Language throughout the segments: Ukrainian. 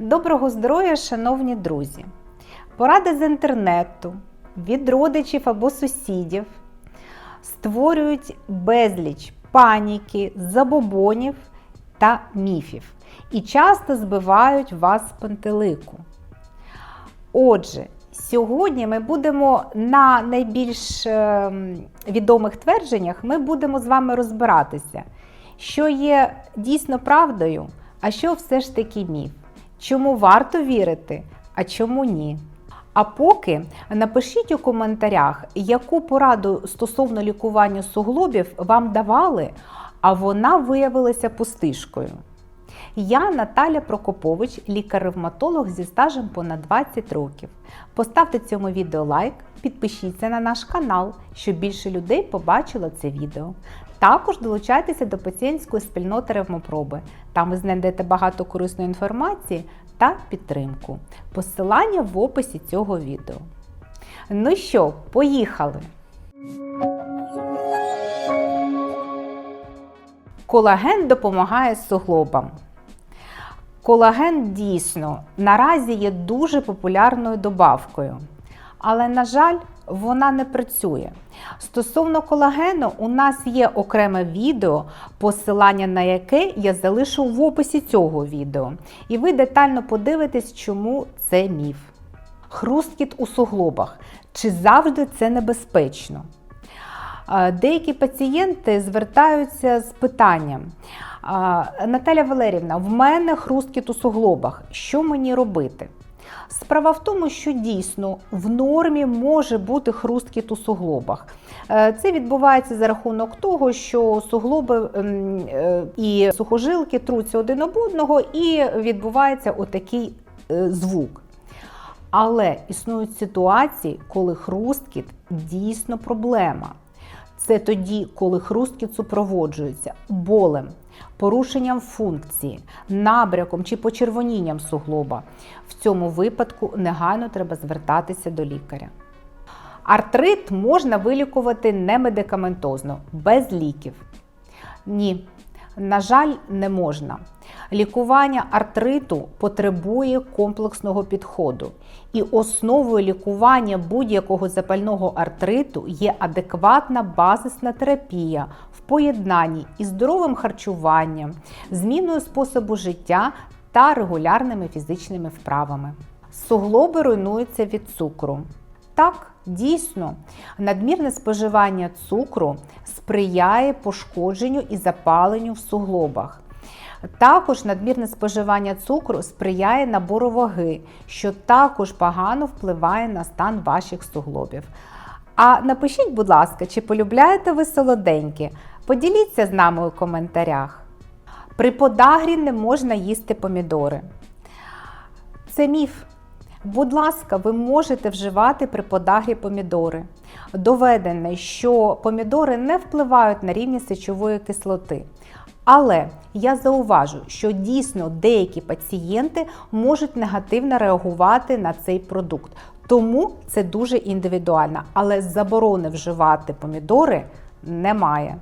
Доброго здоров'я, шановні друзі! Поради з інтернету, від родичів або сусідів створюють безліч паніки, забобонів та міфів і часто збивають вас з пантелику. Отже, сьогодні ми будемо на найбільш ем, відомих твердженнях ми будемо з вами розбиратися, що є дійсно правдою, а що все ж таки міф. Чому варто вірити, а чому ні? А поки напишіть у коментарях, яку пораду стосовно лікування суглобів вам давали, а вона виявилася пустишкою. Я Наталя Прокопович, лікар-ревматолог зі стажем понад 20 років. Поставте цьому відео лайк, підпишіться на наш канал, щоб більше людей побачило це відео. Також долучайтеся до пацієнтської спільноти ревмопроби. Там ви знайдете багато корисної інформації та підтримку. Посилання в описі цього відео. Ну що, поїхали! Колаген допомагає суглобам. Колаген дійсно наразі є дуже популярною добавкою, але, на жаль, вона не працює. Стосовно колагену, у нас є окреме відео, посилання на яке я залишу в описі цього відео. І ви детально подивитесь, чому це міф. Хрусткіт у суглобах. Чи завжди це небезпечно? Деякі пацієнти звертаються з питанням. Наталя Валерівна, в мене хрусткіт у суглобах. Що мені робити? Справа в тому, що дійсно в нормі може бути хрусткіт у суглобах. Е, це відбувається за рахунок того, що суглоби е, і сухожилки труться один об одного, і відбувається отакий е, звук. Але існують ситуації, коли хрусткіт дійсно проблема. Це тоді, коли хрустки супроводжуються болем, порушенням функції, набряком чи почервонінням суглоба. В цьому випадку негайно треба звертатися до лікаря. Артрит можна вилікувати немедикаментозно, без ліків. Ні, на жаль, не можна. Лікування артриту потребує комплексного підходу, і основою лікування будь-якого запального артриту є адекватна базисна терапія в поєднанні із здоровим харчуванням, зміною способу життя та регулярними фізичними вправами. Суглоби руйнуються від цукру. Так, дійсно, надмірне споживання цукру сприяє пошкодженню і запаленню в суглобах. Також надмірне споживання цукру сприяє набору ваги, що також погано впливає на стан ваших суглобів. А напишіть, будь ласка, чи полюбляєте ви солоденьке? Поділіться з нами у коментарях. При подагрі не можна їсти помідори. Це міф. Будь ласка, ви можете вживати при подагрі помідори. Доведено, що помідори не впливають на рівні сечової кислоти. Але я зауважу, що дійсно деякі пацієнти можуть негативно реагувати на цей продукт. Тому це дуже індивідуально. Але заборони вживати помідори немає.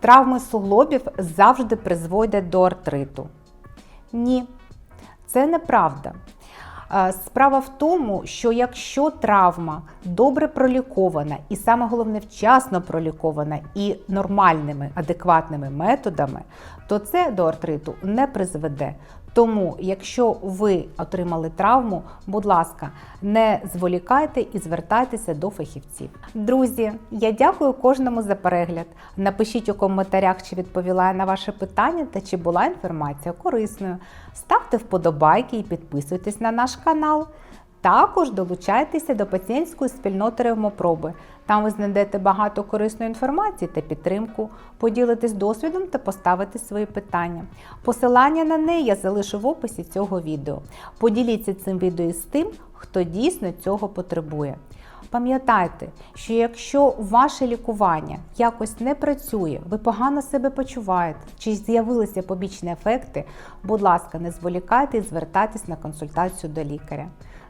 Травми суглобів завжди призводять до артриту. Ні, це неправда. Справа в тому, що якщо травма добре пролікована, і саме головне вчасно пролікована і нормальними адекватними методами, то це до артриту не призведе. Тому, якщо ви отримали травму, будь ласка, не зволікайте і звертайтеся до фахівців. Друзі, я дякую кожному за перегляд. Напишіть у коментарях, чи відповіла я на ваше питання та чи була інформація корисною. Ставте вподобайки і підписуйтесь на наш канал. Також долучайтеся до пацієнтської спільноти ревмопроби. Там ви знайдете багато корисної інформації та підтримку, поділитесь досвідом та поставите свої питання. Посилання на неї я залишу в описі цього відео. Поділіться цим відео з тим, хто дійсно цього потребує. Пам'ятайте, що якщо ваше лікування якось не працює, ви погано себе почуваєте, чи з'явилися побічні ефекти, будь ласка, не зволікайте і звертайтесь на консультацію до лікаря.